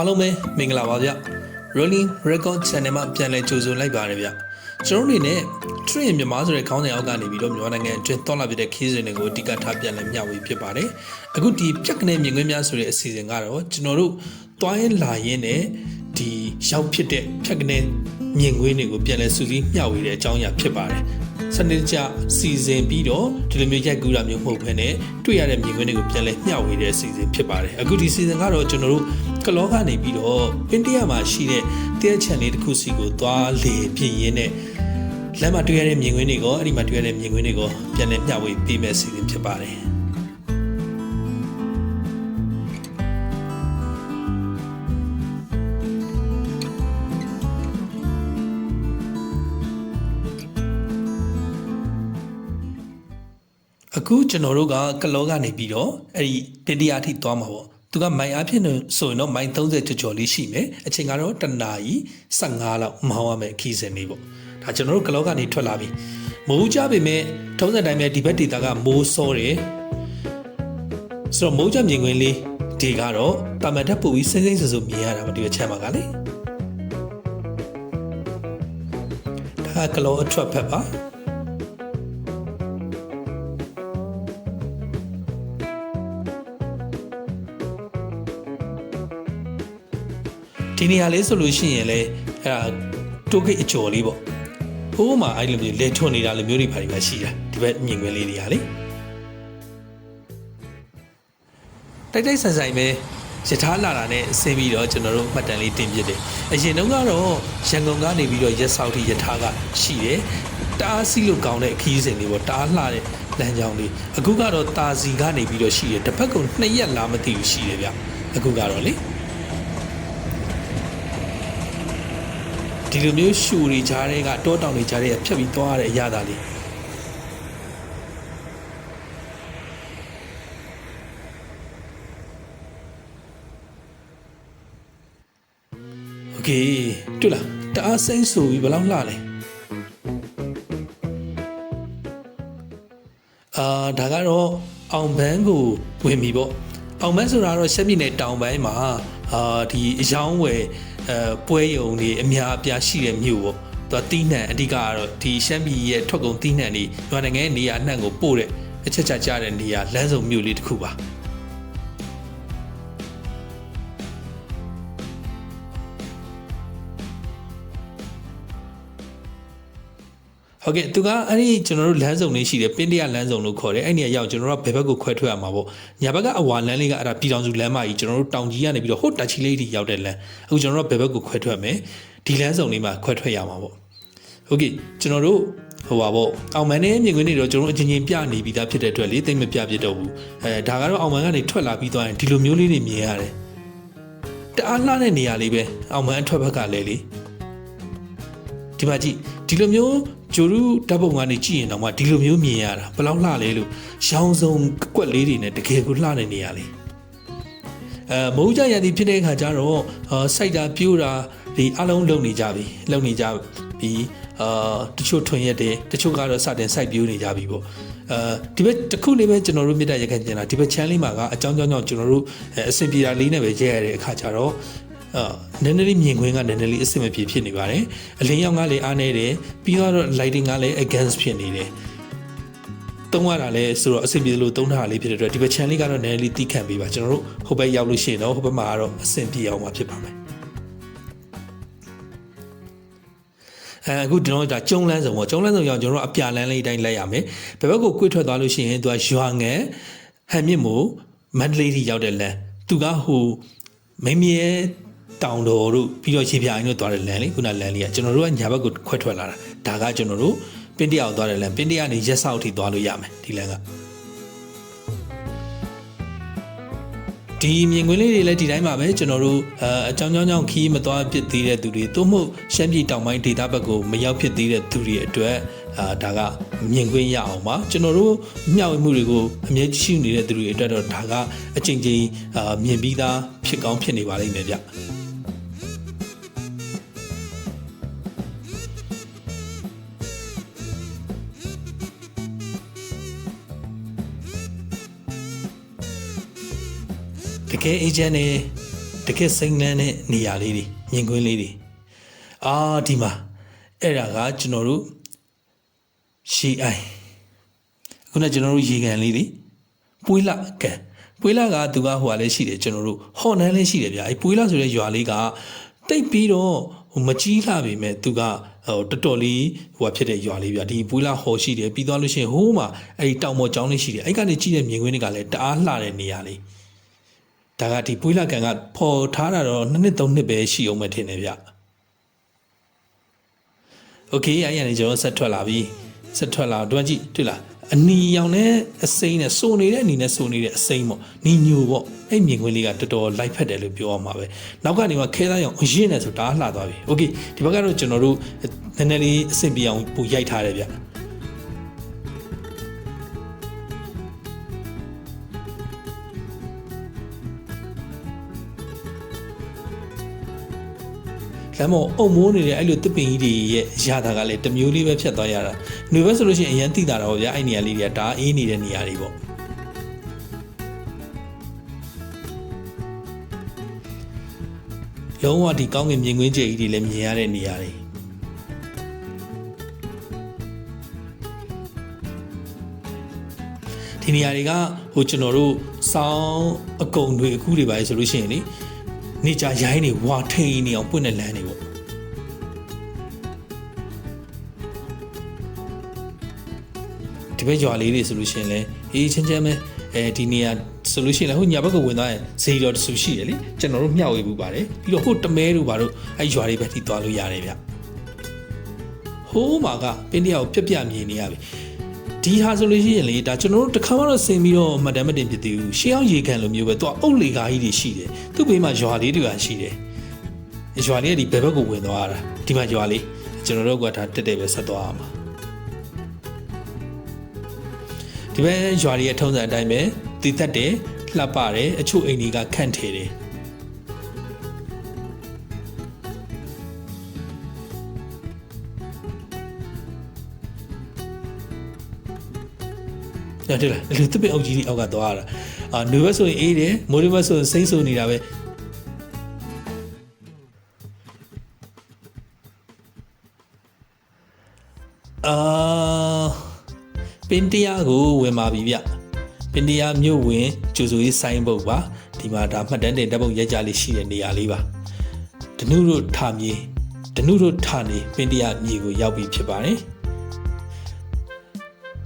အားလုံးပဲမင်္ဂလာပါဗျ Rolling Record Channel မှာပြန်လည်ကြိုဆိုလိုက်ပါရဗျကျွန်တော်တို့အနေနဲ့ Train မြန်မာဆိုတဲ့ခေါင်းစဉ်အောက်ကနေပြီးတော့မြန်မာနိုင်ငံအတွင်းတော်လာပြတဲ့ခီးစဉ်တွေကိုအဓိကထားပြန်လည်မျှဝေဖြစ်ပါတယ်အခုဒီပြက်ကနေမြင်ကွင်းများဆိုတဲ့အစီအစဉ်ကတော့ကျွန်တော်တို့တွိုင်းလာရင်းနဲ့ဒီရောက်ဖြစ်တဲ့ဖြက်ကနေမြင်ကွင်းတွေကိုပြန်လည်စုစည်းမျှဝေတဲ့အကြောင်းအရာဖြစ်ပါတယ် စနစ်တကျစီစဉ်ပြီးတော့ဒီလိုမျိုးရိုက်ကူးတာမျိုးမဟုတ်ဘဲနဲ့တွေ့ရတဲ့မြင်ကွင်းတွေကိုပြန်လည်မျှဝေတဲ့အစီအစဉ်ဖြစ်ပါတယ်အခုဒီစီစဉ်ကတော့ကျွန်တော်တို့ကလောကနေပြီးတော့ပင်တရမှာရှိတဲ့တဲချန်လေးတစ်ခုစီကိုသွားလေပြင်ရင်းနဲ့လမ်းမှာတွေ့ရတဲ့မြင်ကွင်းတွေကိုအဲ့ဒီမှာတွေ့ရတဲ့မြင်ကွင်းတွေကိုပြန်လည်မျှဝေပေးမဲ့အစီအစဉ်ဖြစ်ပါတယ် အခုကျွန်တော်တို့ကကလောကနေပြီးတော့အဲ့ဒီပင်တရာအထိသွားမှာပေါ့သူကမိုင်အားဖြင့်ဆိုရင်တော့မိုင်30ကျော်ကျော်လေးရှိမယ်အချိန်ကတော့တနာရီ15လောက်မောင်းရမယ်ခီးစဉ်လေးပေါ့ဒါကျွန်တော်တို့ကလောကနေထွက်လာပြီမိုးကြပေမဲ့ထုံးစံတိုင်းပဲဒီဘက်ဒေတာကမိုးစောတယ်ဆိုတော့မိုးကြမြင်ကွင်းလေးဒီကတော့တာမန်တက်ပူပြီးစိမ့်စိမ့်ဆူဆူမြင်ရတာမဒီဘက်ချမ်းပါကလေဒါကကလောအထွက်ဖက်ပါ ဒီနေရာလေးဆိုလို့ရှိရင်လေအဲ့ဒါတိုးကိတ်အကျော်လေးပေါ့ဟိုးမှာအဲ့လိုမျိုးလေထွန်နေတာလိုမျိုးတွေပါတွေပဲရှိတာဒီဘက်မြင်ကွင်းလေးတွေကလေတိုက်တိုက်ဆန်ဆိုင်ပဲယထာလာတာနဲ့ဆင်းပြီးတော့ကျွန်တော်တို့မှတ်တမ်းလေးတင်ပြတယ်အရင်တုန်းကတော့ရန်ကုန်ကနေပြီးတော့ရက်ဆောက်ထိယထာကရှိတယ်တအားစီးလို့ကောင်းတဲ့အခီးစဉ်လေးပေါ့တအားလှတဲ့လမ်းကြောင်းလေးအခုကတော့တာစီကနေပြီးတော့ရှိတယ်တစ်ဖက်ကနှစ်ရက်လားမသိဘူးရှိတယ်ဗျအခုကတော့လေ ဒီလိုမျိုးရှူတွေကြားတွေကတောတောင်တွေကြားတွေကဖြတ်ပြီးသွားရတဲ့အရာသားလေးโอเคတွေ့လားတအားစိမ့်ဆူပြီးဘယ်လောက်လှလဲအာဒါကတော့အောင်ဘန်းကိုဝင်ပြီပေါ့အောင်ဘန်းဆိုတာကတော့ရှက်ပြည်နယ်တောင်ပိုင်းမှာအာဒီအယောင်းဝယ် အဲပွဲရုံတွေအများအပြားရှိတဲ့မြို့ပေါ့သူကတီးနှံအဓိကကတော့ဒီရှမ်းပြည်ရဲ့ထွက်ကုန်တီးနှံတွေမြန်မာနိုင်ငံရဲ့နေရာအနှံ့ကိုပို့တဲ့အချက်ချကြတဲ့နေရာလမ်းစုံမြို့လေးတစ်ခုပါ ဟုတ်ကဲ့သူကအဲ့ဒီကျွန်တော်တို့လမ်းစုံလေးရှိတယ်ပင်းတရလမ်းစုံလို့ခေါ်တယ်အဲ့ဒီနေရာရောက်ကျွန်တော်တို့ကဘယ်ဘက်ကိုခွဲထွက်ရမှာပေါ့ညာဘက်ကအဝါလမ်းလေးကအဲ့ဒါပြည်တော်စုလမ်းမကြီးကျွန်တော်တို့တောင်ကြီးကနေပြီးတော့ဟိုတာချီလေးထိရောက်တဲ့လမ်းအခုကျွန်တော်တို့ကဘယ်ဘက်ကိုခွဲထွက်မယ်ဒီလမ်းစုံလေးမှာခွဲထွက်ရမှာပေါ့ဟုတ်ကဲ့ကျွန်တော်တို့ဟိုပါပေါ့အောင်မန်နဲ့မြင်ကွင်းတွေတော့ကျွန်တော်တို့အချင်းချင်းပြနေပြီးသားဖြစ်တဲ့အတွက်လေသိမ့်မပြဖြစ်တော့ဘူးအဲဒါကတော့အောင်မန်ကနေထွက်လာပြီးသွားရင်ဒီလိုမျိုးလေးတွေမြင်ရတယ်တအားလှတဲ့နေရာလေးပဲအောင်မန်အထွက်ဘက်ကလည်းလေဒီမှာကြည့်ဒီလိုမျိုး ဂျိုရူဓာတ်ပုံကနေကြည့်ရင်တော့မှဒီလိုမျိုးမြင်ရတာဘယ်လောက်လှလဲလို့ရောင်စုံကွက်လေးတွေနဲ့တကယ်ကိုလှတဲ့နေရာလေးအဲမိုးကြရသည်ဖြစ်တဲ့အခါကျတော့အာစိုက်တာပြိုးတာဒီအလုံးလုံနေကြပြီလုံနေကြပြီးအာတချို့ထွင်ရက်တယ်တချို့ကတော့စတင်စိုက်ပြိုးနေကြပြီပေါ့အဲဒီဘက်တစ်ခုလေးပဲကျွန်တော်တို့မြစ်တာရက်ခန့်ကျင်တာဒီဘက်ချမ်းလေးမှာကအကြောင်းကြောင့်ကြောင့်ကျွန်တော်တို့အဆင်ပြေတာလေးနဲ့ပဲရဲရတဲ့အခါကျတော့အာ နည်းနည်းလေးမြင်ကွင်းကနည်းနည်းလေးအဆင်မပြေဖြစ်နေပါတယ်အလင်းရောင်ကလည်းအားနေတယ်ပြီးတော့ lighting ကလည်း against ဖြစ်နေတယ်သုံးရတာလည်းဆိုတော့အဆင်ပြေလို့သုံးထားတာလေးဖြစ်တဲ့အတွက်ဒီဘက် channel လေးကတော့နည်းနည်းလေးတီးခံပေးပါကျွန်တော်တို့ဟိုဘက်ရောက်လို့ရှိရင်တော့ဟိုဘက်မှာကတော့အဆင်ပြေအောင်မှာဖြစ်ပါမယ်အဲအခုကျွန်တော်တို့ဒါကျုံလန်းစုံပေါ့ကျုံလန်းစုံရောက်ကျွန်တော်တို့အပြာလန်းလေးတိုင်းလိုက်ရမယ်ဘယ်ဘက်ကိုကွေ့ထွက်သွားလို့ရှိရင်သူကရွာငယ်ဟန်မြင့်မို့မန္တလေးထိရောက်တဲ့လမ်းသူကဟိုမိမြဲ တောင်တော်တို့ပြီးတော့ရေပြိုင်တို့သွားတဲ့လမ်းလေးခုနလမ်းလေးကကျွန်တော်တို့ကညာဘက်ကိုခွဲထွက်လာတာဒါကကျွန်တော်တို့ပင်းတရအောင်သွားတဲ့လမ်းပင်းတရကနေရက်ဆောက်ထိသွားလို့ရမယ်ဒီလမ်းကဒီမြင်ကွင်းလေးတွေလည်းဒီတိုင်းပါပဲကျွန်တော်တို့အအကြောင်းကြောင်းကြောင့်ခီးမသွားဖြစ်သေးတဲ့သူတွေသို့မဟုတ်ရှမ်းပြည်တောင်ပိုင်းဒေသဘက်ကိုမရောက်ဖြစ်သေးတဲ့သူတွေအတွက်အာဒါကမြင်ကွင်းရအောင်ပါကျွန်တော်တို့မျှဝေမှုတွေကိုအမြဲရှိနေတဲ့သူတွေအတွက်တော့ဒါကအချိန်ချင်းအာမြင်ပြီးသားဖြစ်ကောင်းဖြစ်နေပါလိမ့်မယ်ဗျ တကယ်အေဂျင့်နဲ့တတကယ်စိမ့်လန်းတဲ့နေရာလေးတွေမြင်ကွင်းလေးတွေအာဒီမှာအဲ့ဒါကကျွန်တော်တို့ရှီအိုင်ခုနကကျွန်တော်တို့ရေကန်လေးတွေပွေးလကန်ပွေးလကသူကဟိုဟာလည်းရှိတယ်ကျွန်တော်တို့ဟော်နန်းလည်းရှိတယ်ဗျာအဲပွေးလဆိုတဲ့ရွာလေးကတိတ်ပြီးတော့ဟိုမကြီးလှပေမဲ့သူကဟိုတော်တော်လေးဟိုဟာဖြစ်တဲ့ရွာလေးဗျာဒီပွေးလဟော်ရှိတယ်ပြီးသွားလို့ရှိရင်ဟိုးမှာအဲ့ဒီတောင်ပေါ်ကျောင်းလေးရှိတယ်အဲ့ကနေကြည့်တဲ့မြင်ကွင်းတွေကလည်းတအားလှတဲ့နေရာလေး ဒါကဒီပွေးလကန်ကပေါ်ထားတာတော့နှစ်နှစ်သုံးနှစ်ပဲရှိအောင်မထင်တယ်ဗျโอเคအဲ့ရနေကျွန်တော်ဆက်ထွက်လာပြီဆက်ထွက်လာတော့တွန်းကြည့်တွေ့လားအနီရောင်နဲ့အစိမ်းနဲ့စိုးနေတဲ့အနီနဲ့စိုးနေတဲ့အစိမ်းပေါ့နီညိုပေါ့အဲ့မြင်ကွင်းလေးကတော်တော်လိုက်ဖက်တယ်လို့ပြောရမှာပဲနောက်ကနေမှခဲသားရောင်အရင်နဲ့ဆိုတာလှသွားပြီโอเคဒီဘက်ကတော့ကျွန်တော်တို့နည်းနည်းလေးအဆင်ပြေအောင်ပူရိုက်ထားတယ်ဗျ လမ်းပေါ်အုံမိုးနေတဲ့အဲ့လိုတစ်ပင်ကြီးတွေရဲ့ရာတာကလည်းတစ်မျိုးလေးပဲဖြတ်သွားရတာ။နေဘက်ဆိုလို့ရှိရင်အရန်တိတာတော့ဗျာအဲ့နေရာလေးတွေကဒါအေးနေတဲ့နေရာတွေပေါ့။လုံးဝဒီကောင်းကင်မြင်ကွင်းကျဲကြီးတွေလည်းမြင်ရတဲ့နေရာတွေဒီနေရာတွေကဟိုကျွန်တော်တို့စောင်းအကုံတွေအခုတွေပါလေဆိုလို့ရှိရင်လေနေကြရိုင်းနေဝါထိန်နေအောင်ပွင့်တဲ့လမ်းတွေပေါ့ ဒီဘက်ရွာလေးတွေဆိုလို့ရှိရင်လည်းအေးချင်းချင်းပဲအဲဒီနေရာဆိုလို့ရှိရင်လည်းဟိုညာဘက်ကဝင်သွားရင်ဈေးတော်တဆူရှိတယ်လေကျွန်တော်တို့မျှဝေမှုပါတယ်ပြီးတော့ဟိုတမဲတို့ဘာတို့အဲရွာတွေပဲထိသွားလို့ရတယ်ဗျဟိုးမှာကပင်းတယောက်ပြက်ပြမြင်နေရပြီဒီဟာဆိုလို့ရှိရင်လေဒါကျွန်တော်တို့တစ်ခါမှတော့ဆင်ပြီးတော့မှတ်တမ်းမတင်ဖြစ်သေးဘူးရှေးအောင်ရေကန်လိုမျိုးပဲသူကအုတ်လေကားကြီးတွေရှိတယ်သူ့ဘေးမှာရွာလေးတွေကရှိတယ်ရွာလေးကဒီဘယ်ဘက်ကိုဝင်သွားတာဒီမှာရွာလေးကျွန်တော်တို့ကဒါတက်တက်ပဲဆက်သွားရမှာ ဒီဘက်ရွာလေးရဲ့ထုံးစံအတိုင်းပဲတည်သက်တယ်လှပတယ်အချို့အိမ်တွေကခန့်ထည်တယ်ညတယ်လားလူတစ်ပင်အုပ်ကြီးတွေအောက်ကသွားရတာအာနွေဘက်ဆိုရင်အေးတယ်မိုးလေးဘက်ဆိုရင်စိမ့်ဆူနေတာပဲအာ ပင်တရားကိုဝင်ပါပြီဗျပင်တရားမြို့ဝင်ကျူစုရေးဆိုင်းဘုတ်ပါဒီမှာဒါမှတ်တမ်းတင်တပ်ပုံရိုက်ကြလေးရှိတဲ့နေရာလေးပါဒနုတို့ထာမြေဒနုတို့ထာနေပင်တရားမြေကိုရောက်ပြီဖြစ်ပါတယ်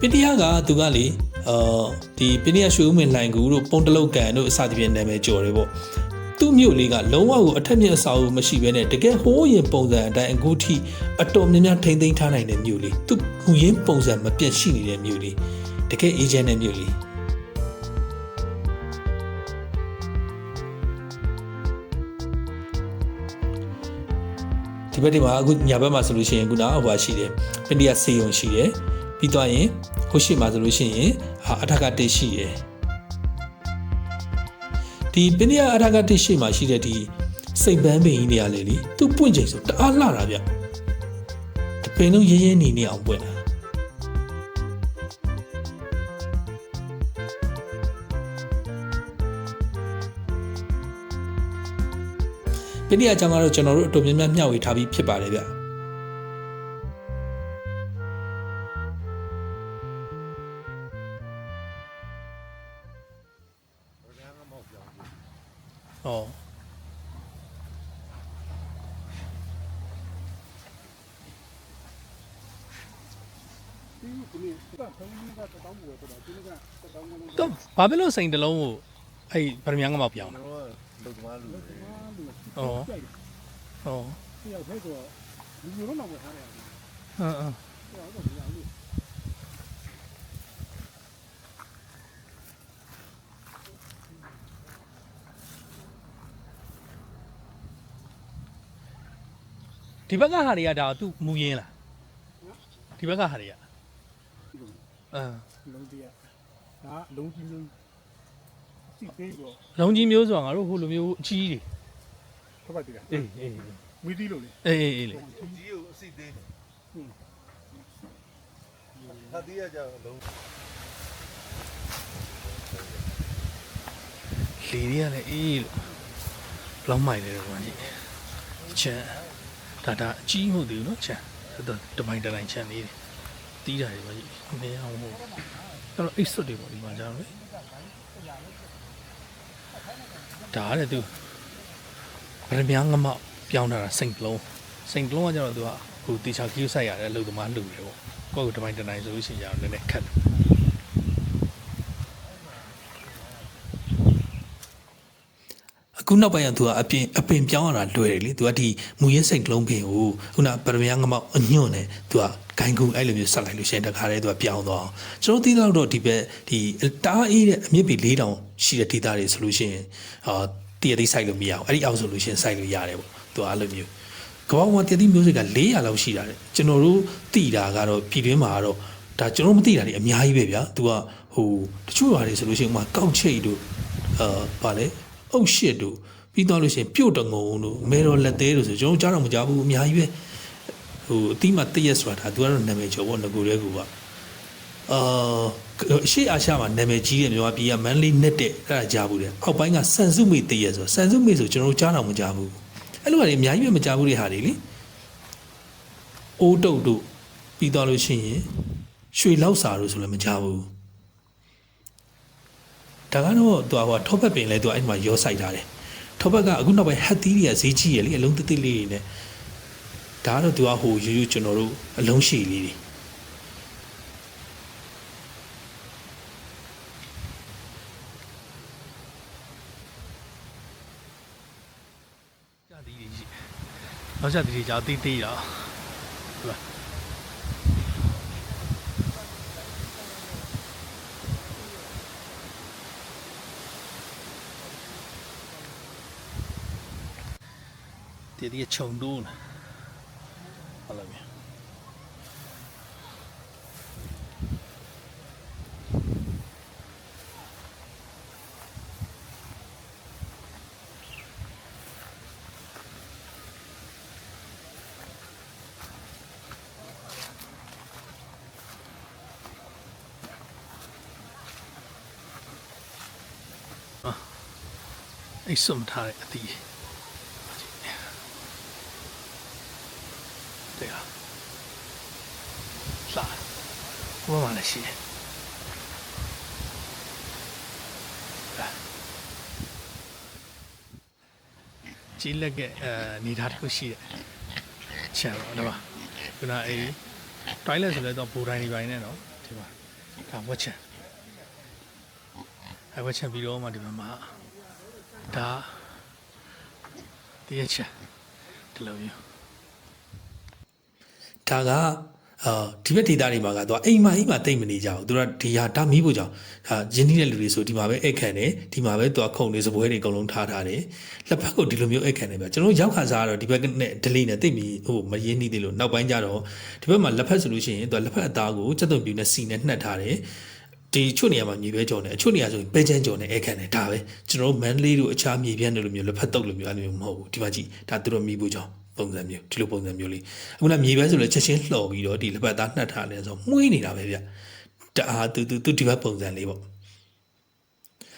ပင်တရားကသူကလေအာဒီပင်တရားရွှေဦးမင်းလှိုင်ကူတို့ပုံတလုတ်ကန်တို့အစသဖြင့်နာမည်ကျော်တယ်ပေါ့ သူ့မြို့လေးကလုံးဝကိုအထက်မြက်အစာအုပ်မရှိဘဲနဲ့တကယ်ဟိုးရင်ပုံစံအတိုင်းအခုထိအတော်များများထိမ့်သိမ်းထားနိုင်တဲ့မြို့လေးသူ့မူရင်းပုံစံမပြတ်ရှိနေတဲ့မြို့လေးတကယ်အေဂျင့်တဲ့မြို့လေးဒီဘက်ဒီမှာအခုညာဘက်မှာဆိုလို့ရှိရင်ခုနဟိုဟာရှိတယ်ပင်တရားစေယုံရှိတယ်ပြီးသွားရင်ဟိုရှိမှာဆိုလို့ရှိရင်အာအထက်ကတစ်ရှိတယ် ဒီပင်တရားအထက်ကတစ်ရှိမှာရှိတဲ့ဒီစိတ်ပန်းပင်ကြီးနေရာလေလေသူပွင့်ချိန်ဆိုတအားလှတာဗျတပင်လုံးရဲရဲနေနေအောင်ပွင့်တာပင်တရားအကြောင်းကတော့ကျွန်တော်တို့အတော်များများမျှဝေထားပြီးဖြစ်ပါတယ်ဗျ ဘာဖြစ်လို့စိန်တလုံးကိုအဲ့ဗရမ ्यां ကမောက်ပြောင်းတာတော့လုံသမားလူတွေဩဩတယောက်တည်းဆိုလူမျိုးတော့ဝယ်ထားတယ်ဟမ်ဟမ်ဟိုတော့ဒီအောင်လို့ဒီဘက်ကဟာတွေကဒါသူမူရင်းလားဒီဘက်ကဟာတွေကအမ်လုံးတည်း ဒါလုံးကြီးလုံးစီသေးဆိုလုံးကြီးမျိုးဆိုတာငါတို့ဟိုလိုမျိုးအကြီးကြီးထပ်ပါတည်တာအေးအေးမီးတီးလို့လေအေးအေးအေးလေကြီးကိုအစိသေးတယ်။ဟာတီးရကြလုံးလေတွေကလည်းအေးလို့လောက်မိုက်လဲတော့ကြည့်ချန်ဒါဒါအကြီးမဟုတ်သေးဘူးနော်ချန်ဒါတမိုင်းတတိုင်းချန်လေးတီး တာတွေပါကြည့်နေအောင်ဟုတ်အဲ့တော့အိတ်စွတ်တွေပေါ့ဒီမှာကြာတော့ဒါတဲ့သူဗရမ ्या ငမောက်ပြောင်းတာစိန်ကလုံးစိန်ကလုံးကကျတော့သူကဟိုတေချာကီးဆိုင်ရတဲ့အလုပ်သမားလူတွေပေါ့ကိုယ့်ကိုတမိုင်းတတိုင်းဆိုလို့ရှိရင်ကျတော့နည်းနည်းခက်တယ် ခုနောက်ပိုင်းကသူကအပြင်အပင်ပြောင်းရတာလွယ်တယ်လေသူကဒီမူရဲစိတ်ကလုံးပင်ကိုခုနပရမယငမောက်အညွန့်နေသူကဂိုင်းကူအဲ့လိုမျိုးဆက်လိုက်လို့ရှိရင်တခါတည်းသူကပြောင်းသွားအောင်ကျွန်တော်သိတော့တော့ဒီဘက်ဒီတားအေးတဲ့အမြင့်ပေ၄တောင်ရှိတဲ့ဒေသတွေဆိုလို့ရှိရင်အာတည်ရည်စိုက်လို့မရအောင်အဲ့ဒီအောက်ဆိုလို့ရှိရင်စိုက်လို့ရတယ်ပေါ့သူကအဲ့လိုမျိုးကမ္ဘာမှာတည်သည့်မျိုးစိတ်က400လောက်ရှိတာတဲ့ကျွန်တော်တို့သိတာကတော့ပြည်တွင်းမှာကတော့ဒါကျွန်တော်မသိတာတွေအများကြီးပဲဗျာသူကဟိုတချို့ဟာတွေဆိုလို့ရှိရင်ဥမာကောက်ချိတ်တို့အာဗာလဲ အုတ်ရှစ်တို့ပြီးတော့လို့ရှိရင်ပြုတ်တငုံတို့မဲတော်လက်သေးတို့ဆိုကျွန်တော်ကြားတော့မကြားဘူးအများကြီးပဲဟိုအတိမတည့်ရက်ဆိုတာဒါသူကတော့နာမည်ကျော်ပေါ့ငကိုတဲ့ကူကအာအရှိအာရှမှာနာမည်ကြီးတဲ့မြန်မာပြည်ကမန်လေးနဲ့တဲ့အဲ့ဒါကြားဘူးတဲ့အောက်ပိုင်းကဆန်စုမိတည့်ရက်ဆိုဆန်စုမိဆိုကျွန်တော်ကြားတော့မကြားဘူးအဲ့လိုဟာတွေအများကြီးပဲမကြားဘူးတဲ့ဟာတွေလေအိုးတုတ်တို့ပြီးတော့လို့ရှိရင်ရွှေလောက်စာတို့ဆိုလည်းမကြားဘူး ဒါကတော့သူကဟိုထောပတ်ပင်လဲသူကအဲ့ဒီမှာရောဆိုင်ထားတယ်ထောပတ်ကအခုနောက်ပိုင်းဟက်သီးတွေကဈေးကြီးရလေအလုံးတစ်တစ်လေးတွေနဲ့ဒါကတော့သူကဟိုယူယူကျွန်တော်တို့အလုံးရှည်လေးတွေကြသည်တွေရှိနောက်ကြသည်တွေကြာတီးတီးတော့ တည်တည်ခြုံတိုးနေဟုတ်လားမြေအဲ့စုံထားတဲ့အတီး ဘယ်မှာလဲရှိတယ်ကြီးလက်ကအဲနေသားတစ်ခုရှိတယ်ချန်တော့ဒါပါခုနအေးတိုင်းလက်ဆိုလဲတော့ဘူတိုင်းဒီပိုင်းနဲ့နော်ဒီမှာဒါဝက်ချန်အဲဝက်ချန်ပြီးတော့မှဒီမှာမှာဒါတရချန်ဒီလိုမျိုးဒါက အာဒီဘက်ဒေတာတွေမှာကသူကအိမ်မအိမ်မတိတ်မနေကြဘူးသူကဒီဟာဒါမီးဖို့ကြောင့်ဟာရင်းနှီးတဲ့လူတွေဆိုဒီမှာပဲအိတ်ခံတယ်ဒီမှာပဲသူကခုံနေစပွဲတွေအကုန်လုံးထားထားတယ်လက်ဖက်ကိုဒီလိုမျိုးအိတ်ခံတယ်ဗျကျွန်တော်ရောက်ခါစားကတော့ဒီဘက်နဲ့ဒလိနဲ့တိတ်မီဟိုမရင်းနှီးသေးလို့နောက်ပိုင်းကျတော့ဒီဘက်မှာလက်ဖက်ဆိုလို့ရှိရင်သူကလက်ဖက်အသားကိုစက်သွန်ပြူနဲ့စီနဲ့နှက်ထားတယ်ဒီချို့နေရာမှာမြေပဲကြော်နေအချို့နေရာဆိုရင်ပဲချမ်းကြော်နေအဲ့ခံတယ်ဒါပဲကျွန်တော်မန်လေးတို့အခြားမြေပြန့်တွေလိုမျိုးလက်ဖက်တုပ်လိုမျိုးအဲ့လိုမျိုးမဟုတ်ဘူးဒီမှာကြည့်ဒါသူတို့မိဖို့ကြောင့် ပုံစံမျိုးဒီလိုပုံစံမျိုးလေးအခုနမြေပဲဆိုလည်းချက်ချင်းလှော်ပြီးတော့ဒီလက်ဖက်သားနှက်ထားတယ်ဆိုမှုေးနေတာပဲဗျတအားသူသူသူဒီဘက်ပုံစံလေးပေါ့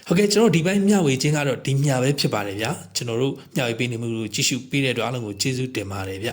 ဟုတ်ကဲ့ကျွန်တော်ဒီပိုင်းမျှဝေခြင်းကတော့ဒီမျှပဲဖြစ်ပါတယ်ဗျာကျွန်တော်တို့မျှဝေပေးနေမှုကိုကြည့်ရှုပေးတဲ့အတွက်အားလုံးကိုကျေးဇူးတင်ပါတယ်ဗျ